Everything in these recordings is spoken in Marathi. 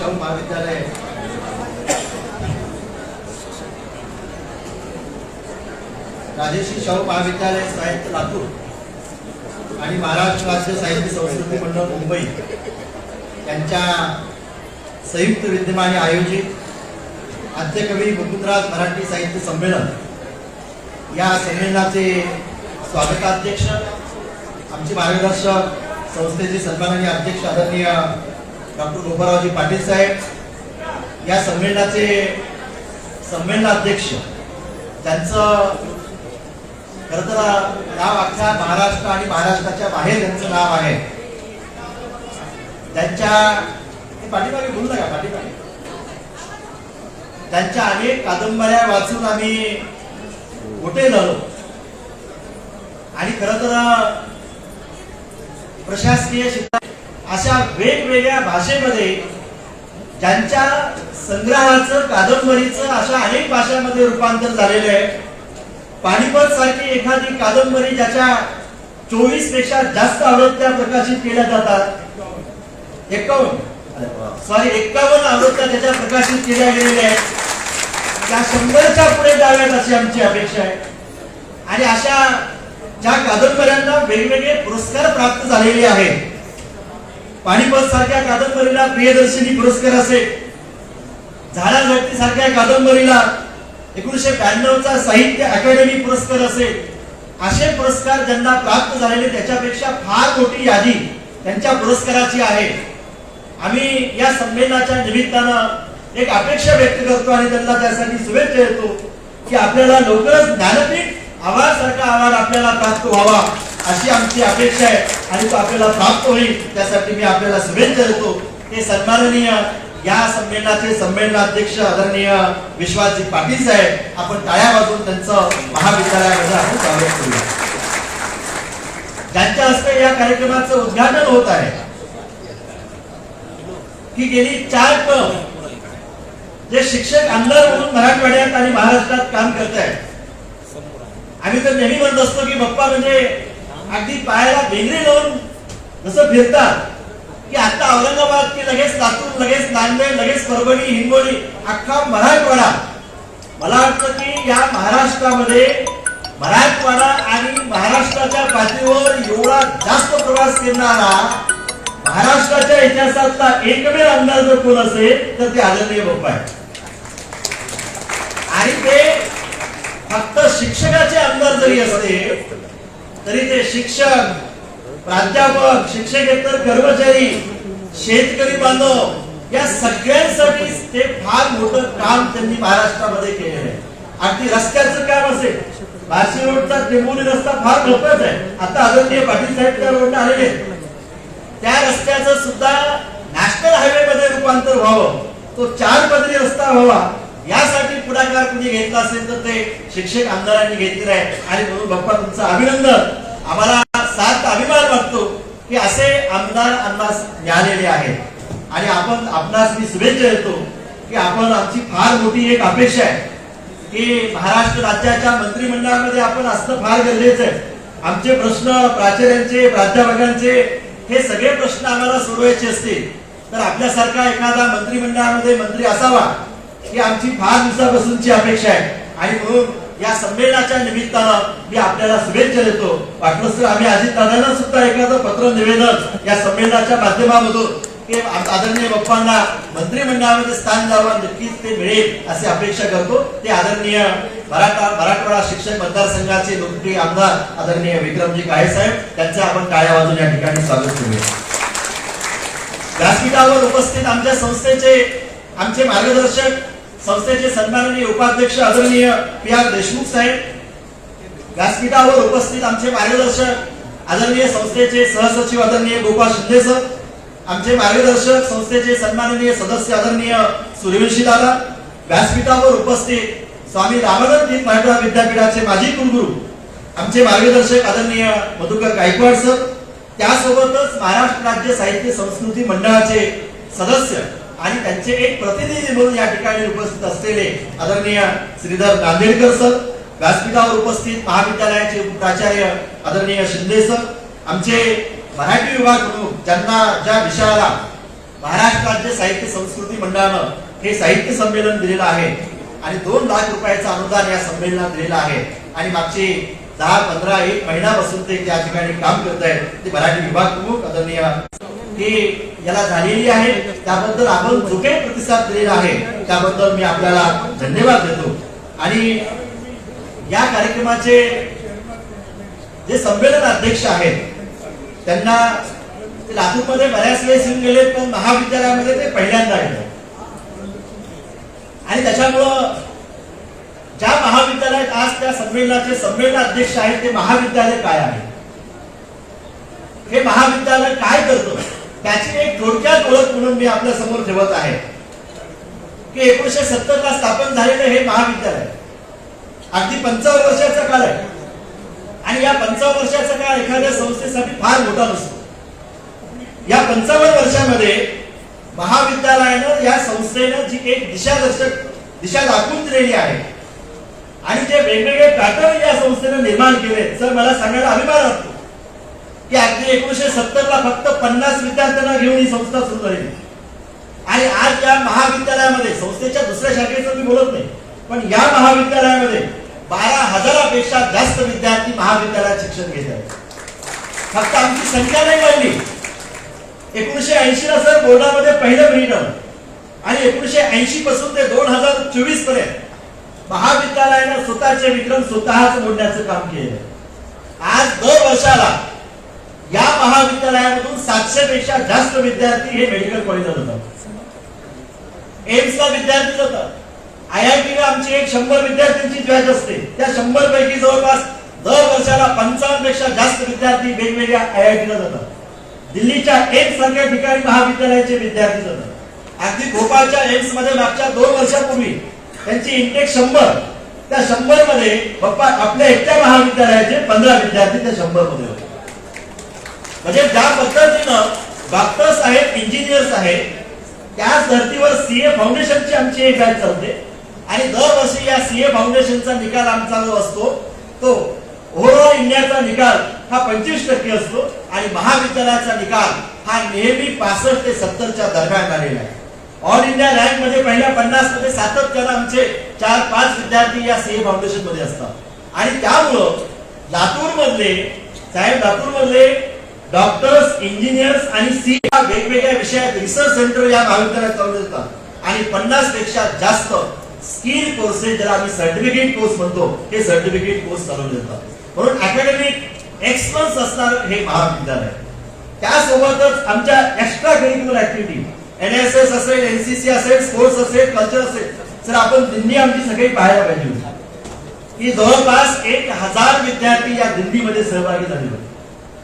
सक्षम महाविद्यालय राजेश्री शाहू महाविद्यालय साहित्य लातूर आणि महाराष्ट्र राज्य साहित्य संस्कृती मंडळ मुंबई. यांच्या संयुक्त विद्यमाने आयोजित आद्यकवी मुकुंदराज मराठी साहित्य संमेलन. या संमेलनाचे स्वागताध्यक्ष आमचे मार्गदर्शक संस्थेचे सन्माननीय अध्यक्ष आदरणीय डॉक्टर गोपाळरावजी पाटील साहेब या संमेलनाचे संमेलनाध्यक्ष त्यांचं खरं तर नाव अख्ख्या महाराष्ट्र आणि महाराष्ट्राच्या बाहेर त्यांचं नाव आहे. त्यांच्या पाठीमागे बोललं का पाठीमागे. त्यांच्या अनेक कादंबऱ्या वाचून आम्ही मोठे झालो. आणि खर तर प्रशासकीय क्षेत्रात अशा वेगवेगळ्या भाषेमध्ये ज्यांच्या संग्रहाचं कादंबरीचं अशा अनेक भाषांमध्ये रूपांतर झालेलं आहे. पानिपत सारखी एखादी कादंबरी ज्याच्या चोवीसपेक्षा जास्त आवृत्त्या प्रकाशित केल्या जातात. एकावन्न. सॉरी एक्कावन्न आवृत्त्या त्याच्या प्रकाशित केल्या गेलेल्या आहेत. त्या शंभरच्या पुढे जाव्यात अशी आमची अपेक्षा आहे. आणि अशा ज्या कादंबऱ्यांना वेगवेगळे पुरस्कार प्राप्त झालेले आहेत पाणीपत सारख्या कादंबरीला प्रियदर्शनी पुरस्कार असेल झाडा झटती सारख्या कादंबरीला एकोणीशे ब्याण्णवचा साहित्य अकादमी पुरस्कार असेल असे पुरस्कार ज्यांना प्राप्त झालेले त्याच्यापेक्षा फार मोठी यादी त्यांच्या पुरस्काराची आहे. आम्ही या संमेलनाच्या निमित्तानं एक अपेक्षा व्यक्त करतो आणि त्यांना त्यासाठी शुभेच्छा देतो की आपल्याला लवकरच ज्ञानपीठ आवाज सारखा आवाज आपल्याला प्राप्त व्हावा. अशी आमची अपेक्षा आहे. आणि तो आपल्याला प्राप्त होईल. त्यासाठी मी आपल्याला शुभेच्छा देतो हे सन्माननीय या संमेलनाचे संमेलनाध्यक्ष आदरणीय विश्वासजी पाटील साहेब आपण टाळ्या वाजून त्यांचं महाविद्यालयामध्ये आपण स्वागत करूया ज्यांच्या हस्ते या कार्यक्रमाचं उद्घाटन होत आहे की गेली चार टर्म. जे शिक्षक आमदार म्हणून मराठवाड्यात आणि महाराष्ट्रात काम करत आहेत आम्ही तर नेहमी म्हणत असतो की बाप्पा म्हणजे अगदी पायाला भेंगरे लावून जसं फिरतात की आता औरंगाबाद की लगेच लातूर लगेच नांदेड लगेच परभणी हिंगोली अख्खा मराठवाडा. मला वाटतं की या महाराष्ट्रामध्ये मराठवाडा आणि महाराष्ट्राच्या पातळीवर एवढा जास्त प्रवास करणारा महाराष्ट्राच्या इतिहासातला एकमेव आमदार जर कोण असेल तर ते आदरणीय बाप्पा आहे आणि ते फक्त शिक्षकाचे आमदार जरी असते तरी ते शिक्षक प्राध्यापक शिक्षकेतर कर्मचारी शेतकरी बांधव या सगळ्यांसाठी ते फार मोठं काम त्यांनी महाराष्ट्रामध्ये केलेलं आहे. अगदी रस्त्याचं काम असेल. बार्शी रोडचा टेंबोली रस्ता फार महत्त्वाचा आहे. आता आदरणीय पाटील साहेब त्या रोडला आलेले आहेत. त्या रस्त्याचं सुद्धा नॅशनल हायवे मध्ये रूपांतर व्हावं. तो चार पदरी रस्ता व्हावा. यासाठी पुढाकार तुम्ही घेतला असेल तर ते शिक्षक आमदारांनी घेतले आहे. आणि म्हणून बाप्पा तुमचं अभिनंदन. आम्हाला सात अभिमान वाटतो की असे आमदार आम्हाला मिळालेले आहेत. आणि आपण आपणास मी शुभेच्छा देतो की आपण आमची फार मोठी एक अपेक्षा आहे की महाराष्ट्र राज्याच्या मंत्रिमंडळामध्ये आपण असणं फार गरजेचं आहे. आमचे प्रश्न प्राचार्यांचे प्राध्यापकांचे हे सगळे प्रश्न आम्हाला सोडवायचे असतील. तर आपल्यासारखा एखादा मंत्रिमंडळामध्ये मंत्री असावा. ही आमची फार दिवसापासूनची अपेक्षा आहे. आणि म्हणून या संमेलनाच्या निमित्तानं मी आपल्याला शुभेच्छा देतो. वाटलंच तर आम्ही अजित दादांना सुद्धा एखादं पत्र निवेदन या संमेलनाच्या माध्यमामधून. की आदरणीय बाप्पांना मंत्रिमंडळामध्ये स्थान द्यावं नक्कीच ते मिळेल अशी अपेक्षा करतो. ते आदरणीय मराठा मराठवाडा शिक्षक मतदारसंघाचे लोकप्रिय आमदार आदरणीय विक्रमजी काळे साहेब त्यांचे आपण काळ्या वाजून या ठिकाणी स्वागत करूया. व्यासपीठावर उपस्थित आमच्या संस्थेचे आमचे मार्गदर्शक संस्थेचे सन्माननीय उपाध्यक्ष आदरणीय पी आर देशमुख साहेब व्यासपीठावर उपस्थित आमचे मार्गदर्शक आदरणीय संस्थेचे सहसचिव आदरणीय गोपाळ शिंदे सर आमचे मार्गदर्शक संस्थेचे सन्माननीय सदस्य आदरणीय सूर्यवंशी दादा व्यासपीठावर उपस्थित स्वामी रामानंद तीर्थ मराठवाडा विद्यापीठाचे माजी कुलगुरू आमचे मार्गदर्शक आदरणीय मधुकर गायकवाड सर त्यासोबतच महाराष्ट्र राज्य साहित्य संस्कृती मंडळाचे सदस्य आणि त्यांचे एक प्रतिनिधी म्हणून या ठिकाणी उपस्थित असलेले आदरणीय श्रीधर नांदेडकर सर व्यासपीठावर उपस्थित महाविद्यालयाचे प्राचार्य आदरणीय शिंदे सर आमचे मराठी विभाग म्हणून ज्यांना ज्या विषयाला महाराष्ट्र राज्य साहित्य संस्कृती मंडळानं हे साहित्य संमेलन दिलेलं आहे आणि दोन लाख रुपयाचं अनुदान या संमेलनात दिलेलं आहे आणि मागची दहा पंधरा एक महिन्यापासून ते त्या ठिकाणी काम करत आहेत ते मराठी विभाग प्रमुख आदरणीय हे याला झालेली आहे. त्याबद्दल आपण जो काही प्रतिसाद दिलेला आहे त्याबद्दल मी आपल्याला धन्यवाद देतो. आणि या कार्यक्रमाचे जे संमेलन अध्यक्ष आहेत त्यांना ते लातूरमध्ये बऱ्याच वेळेस येऊन गेले पण महाविद्यालयामध्ये ते पहिल्यांदा आले आणि त्याच्यामुळं ज्या महाविद्यालयात आज त्या संमेलनाचे संमेलन अध्यक्ष आहेत ते महाविद्यालय काय आहे? हे महाविद्यालय काय करतं? त्याची एक थोडक्यात ओळख म्हणून मी आपल्यासमोर ठेवत आहे. की एकोणीशे सत्तर ला स्थापन झालेलं हे महाविद्यालय. अगदी पंचावन्न वर्षाचा काळ आहे. आणि या पंचावन्न वर्षाचा काळ एखाद्या संस्थेसाठी फार मोठा नसतो. या पंचावन्न वर्षामध्ये महाविद्यालयानं या संस्थेनं जी एक दिशादर्शक दिशा दाखवून दिलेली आहे. आणि जे वेगवेगळे पॅटर्न या संस्थेनं निर्माण केले सर मला सांगायला अभिमान वाटतो. की अगदी एकोणीशे सत्तर ला फक्त पन्नास विद्यार्थ्यांना घेऊन ही संस्था सुरू झाली आणि आज या महाविद्यालयामध्ये संस्थेच्या दुसऱ्या शाखेचं मी बोलत नाही पण या महाविद्यालयामध्ये बारा हजारापेक्षा जास्त विद्यार्थी महाविद्यालयात शिक्षण घेत आहेत. फक्त आमची संख्या नाही वाढली. एकोणीशे ऐंशी ला सर बोर्डामध्ये पहिलं मिनिट. आणि एकोणीशे ऐंशी पासून ते दोन हजार चोवीसपर्यंत महाविद्यालयानं स्वतःचे विक्रम स्वतःच मोडण्याचं काम केलं आज दर वर्षाला या महाविद्यालयामधून सातशे पेक्षा जास्त विद्यार्थी हे मेडिकल कॉलेजात होतात एम्सला विद्यार्थी जातात. आय आय टीला आमची एक शंभर विद्यार्थ्यांची बॅच असते. त्या शंभर पैकी जवळपास दर वर्षाला पंचावन्नपेक्षा जास्त विद्यार्थी वेगवेगळ्या आय आय टीला जातात. दिल्लीच्या एम्स सारख्या ठिकाणी महाविद्यालयाचे विद्यार्थी जातात. अगदी भोपाळच्या एम्समध्ये मागच्या दोन वर्षापूर्वी त्यांची इंटेक शंभर. त्या शंभरमध्ये बाप्पा आपल्या एकट्या महाविद्यालयाचे पंधरा विद्यार्थी त्या शंभरमध्ये होते. म्हणजे ज्या पद्धतीनं डॉक्टर्स आहेत इंजिनियर्स आहेत त्याच धर्तीवर सीए फाउंडेशनची आमची एक बॅच चालते आणि दरवर्षी या सीए फाउंडेशनचा निकाल आमचा जो असतो तो ओव्हरऑल इंडियाचा निकाल हा पंचवीस टक्के असतो आणि महाविद्यालयाचा निकाल हा नेहमी पासष्ट ते सत्तरच्या दरम्यान आलेला आहे. ऑल इंडिया रँकमध्ये पहिल्या पन्नासमध्ये सातत्यानं आमचे चार पाच विद्यार्थी या सीए फाउंडेशनमध्ये असतात. आणि त्यामुळं लातूर मधले साहेब लातूर मधले डॉक्टर्स इंजिनियर्स आणि सी वेगवेगळ्या विषयात रिसर्च सेंटर या महाविद्यालयात चालू देतात. आणि पन्नासपेक्षा जास्त स्किल कोर्सेस ज्याला आम्ही सर्टिफिकेट कोर्स म्हणतो हे सर्टिफिकेट कोर्स चालू देतात. म्हणून अकॅडमिक एक्सपर्ट असणार हे महाविद्यालय. त्यासोबतच आमच्या extra curricular activity N S S असेल एनसीसी असेल स्पोर्ट्स असेल कल्चर असेल सर आपण दिंडी आमची सगळी पाहायला पाहिजे होती. की जवळपास एक हजार विद्यार्थी या दिंडीमध्ये सहभागी झाले होते.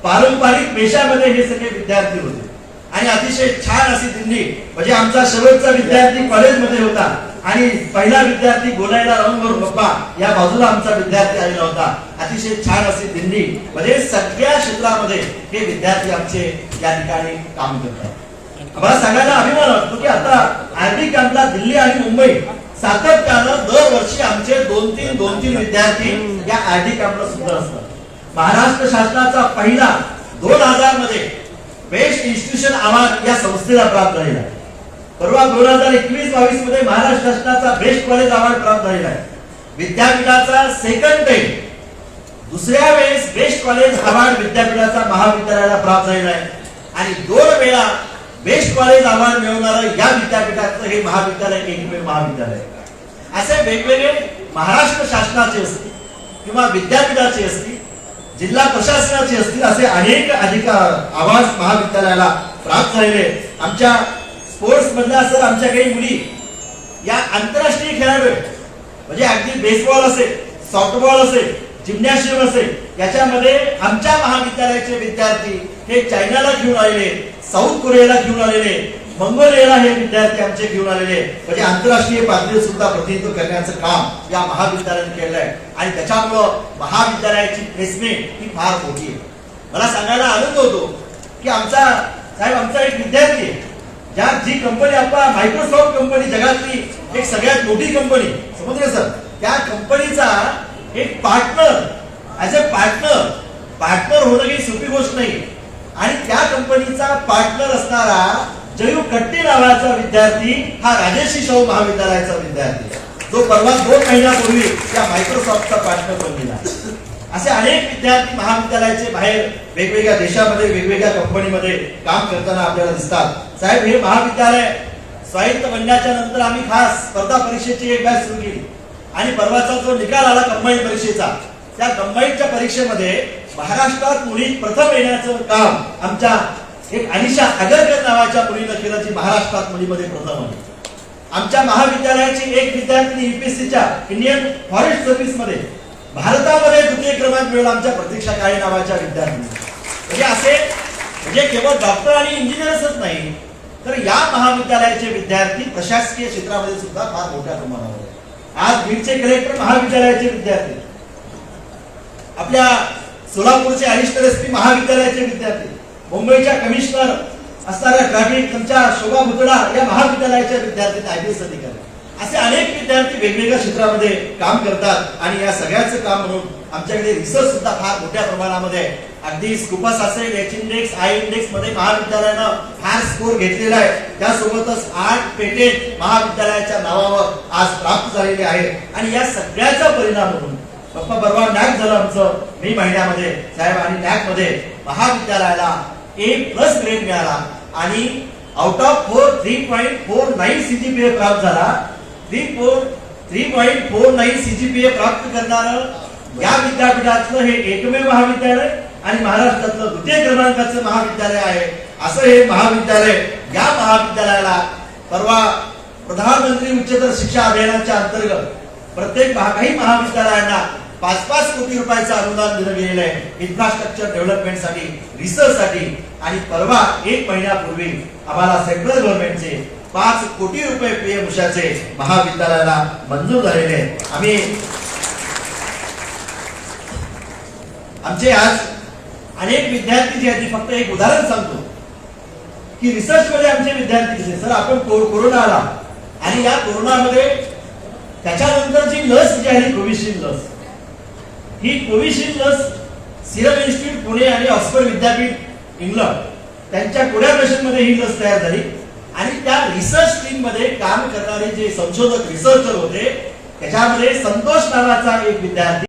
पारंपरिक पेशामध्ये हे सगळे विद्यार्थी होते. आणि अतिशय छान अशी दिंडी म्हणजे आमचा शेवटचा विद्यार्थी कॉलेजमध्ये होता. आणि पहिला विद्यार्थी बोलायला राहून वर बाप्पा या बाजूला आमचा विद्यार्थी आलेला होता. अतिशय छान अशी दिंडी. म्हणजे सगळ्या क्षेत्रामध्ये हे विद्यार्थी आमचे या ठिकाणी काम करतात. मला सांगायला अभिमान वाटतो की आता आर्मी कॅम्पला दिल्ली आणि मुंबई सातत्यानं दरवर्षी आमचे दोन तीन दोन तीन विद्यार्थी या आरडी कॅम्पला सुद्धा असतात. महाराष्ट्र शासनाचा पहिला दोन हजारमध्ये बेस्ट इन्स्टिट्यूशन अवॉर्ड या संस्थेला प्राप्त झालेला आहे. परवा दोन हजार एकवीस बावीसमध्ये महाराष्ट्र शासनाचा बेस्ट कॉलेज अवॉर्ड प्राप्त झालेला आहे. विद्यापीठाचा सेकंड टाइम दुसऱ्या वेळेस बेस्ट कॉलेज अवॉर्ड विद्यापीठाचा महाविद्यालयाला प्राप्त झालेला आहे. आणि दोन वेळा बेस्ट कॉलेज अवॉर्ड मिळवणारं या विद्यापीठाचं हे महाविद्यालय एकमेव महाविद्यालय. असे वेगवेगळे महाराष्ट्र शासनाचे असतील किंवा विद्यापीठाचे असतील जिल्हा प्रशासनाचे असतील असे अनेक अधिकार आवाज महाविद्यालयाला प्राप्त झालेले आमच्या स्पोर्ट्स मधल्या सर आमच्या काही मुली या आंतरराष्ट्रीय खेळाडू आहेत. म्हणजे अगदी बेसबॉल असेल सॉफ्टबॉल असेल जिम्नॅशियम असेल याच्यामध्ये आमच्या महाविद्यालयाचे विद्यार्थी हे चायनाला घेऊन आलेले साऊथ कोरियाला घेऊन आलेले मंगोलियाला हे विद्यार्थी आमचे घेऊन आलेले म्हणजे आंतरराष्ट्रीय पातळीवर सुद्धा प्रतिनिधित्व करण्याचं काम या महाविद्यालयाने केलंय. आणि त्याच्यामुळं महाविद्यालयाची प्लेसमेंट ही फार मोठी आहे. मला सांगायला आनंद होतो की आमचा साहेब आमचा एक विद्यार्थी आहे. ज्या जी कंपनी आपला मायक्रोसॉफ्ट कंपनी जगातली एक सगळ्यात मोठी कंपनी समजलं सर त्या कंपनीचा एक partner as a partner partner होणं काही सोपी गोष्ट नाही. आणि त्या कंपनीचा पार्टनर असणारा जयू कट्टी नावाचा विद्यार्थी हा राजेशी शाहू महाविद्यालयाचा विद्यार्थी. जो परवा दोन महिन्यापूर्वी त्या मायक्रोसॉफ्टचा पार्टनर बनलेला असे अनेक विद्यार्थी महाविद्यालयाचे बाहेर वेगवेगळ्या देशामध्ये वेगवेगळ्या कंपनीमध्ये काम करताना आपल्याला दिसतात. साहेब हे महाविद्यालय स्वायत्त बनण्याच्या नंतर आम्ही खास स्पर्धा परीक्षेची एक बॅच सुरू केली. आणि परवाचा जो निकाल आला कंबाईन परीक्षेचा त्या कंबाईनच्या परीक्षेमध्ये महाराष्ट्रात मुली प्रथम येण्याचं काम आमच्या एक अनिशा आगरकर नावाच्या मुलीनं केलं जी महाराष्ट्रात मुलीमध्ये प्रथम आली आमच्या महाविद्यालयाची एक विद्यार्थी युपीएससीच्या इंडियन फॉरेस्ट सर्व्हिसमध्ये भारतामध्ये द्वितीय क्रमांक मिळाला आमच्या प्रतीक्षा काळे नावाच्या विद्यार्थी म्हणजे असे म्हणजे केवळ डॉक्टर आणि इंजिनियर्सच नाही तर या महाविद्यालयाचे विद्यार्थी प्रशासकीय क्षेत्रामध्ये सुद्धा फार मोठ्या प्रमाणावर आज बीडचे कलेक्टर महाविद्यालयाचे विद्यार्थी आपल्या सोलापूरचे अडिशनल एस पी महाविद्यालयाचे विद्यार्थी मुंबईच्या कमिशनर असणाऱ्या ग्रामीण तुमच्या शोभा भुतडा या महाविद्यालयाच्या विद्यार्थी आयपीएस अधिकारी असे अनेक विद्यार्थी वेगवेगळ्या क्षेत्रामध्ये काम करतात आणि या सगळ्याचं काम म्हणून आमच्याकडे रिसर्च सुद्धा फार मोठ्या प्रमाणामध्ये अगदी स्कुपस असेल एच इंडेक्स आय इंडेक्समध्ये महाविद्यालयानं फार स्कोर घेतलेला आहे. त्यासोबतच आठ पेटेंट महाविद्यालयाच्या नावावर आज प्राप्त झालेले आहेत. आणि या सगळ्याचा परिणाम म्हणून पप्पा बरोबर नॅक झालं आमचं मे महिन्यामध्ये साहेब आणि नॅकमध्ये महाविद्यालयाला ए प्लस ग्रेड मिळाला. आणि out of four three point four nine CGPA प्राप्त झाला. Three four three point four nine CGPA प्राप्त करणारं या विद्यापीठातलं हे एकमेव महाविद्यालय आणि महाराष्ट्रातलं द्वितीय क्रमांकाचं महाविद्यालय आहे. असं हे महाविद्यालय या महाविद्यालयाला परवा प्रधानमंत्री उच्चतर शिक्षा अभियानाच्या अंतर्गत प्रत्येक काही महाविद्यालयांना पाच पाच कोटी रुपयाचं अनुदान दिलं गेलेलं आहे. इन्फ्रास्ट्रक्चर डेव्हलपमेंटसाठी रिसर्चसाठी आणि परवा एक महिन्यापूर्वी आम्हाला सेंट्रल गव्हर्नमेंटचे पाच कोटी रुपये पीएम उषाचे महाविद्यालयाला मंजूर झालेले आहेत. आम्ही आमचे आज अनेक विद्यार्थी जे आहेत फक्त एक उदाहरण सांगतो. की रिसर्च मध्ये आमचे विद्यार्थी दिसले सर आपण को- कोरोना आला. आणि या कोरोनामध्ये त्याच्यानंतर जी लस जी आहे कोविशिल्ड लस. ही कोविशिल्ड लस सिरम इन्स्टिट्यूट पुणे आणि ऑक्सफर्ड विद्यापीठ इंग्लंड. त्यांच्या कोलॅबरेशनमध्ये ही लस तयार झाली. आणि त्या रिसर्च टीममध्ये काम करणारे जे संशोधक रिसर्चर होते त्याच्यामध्ये संतोष नावाचा एक विद्यार्थी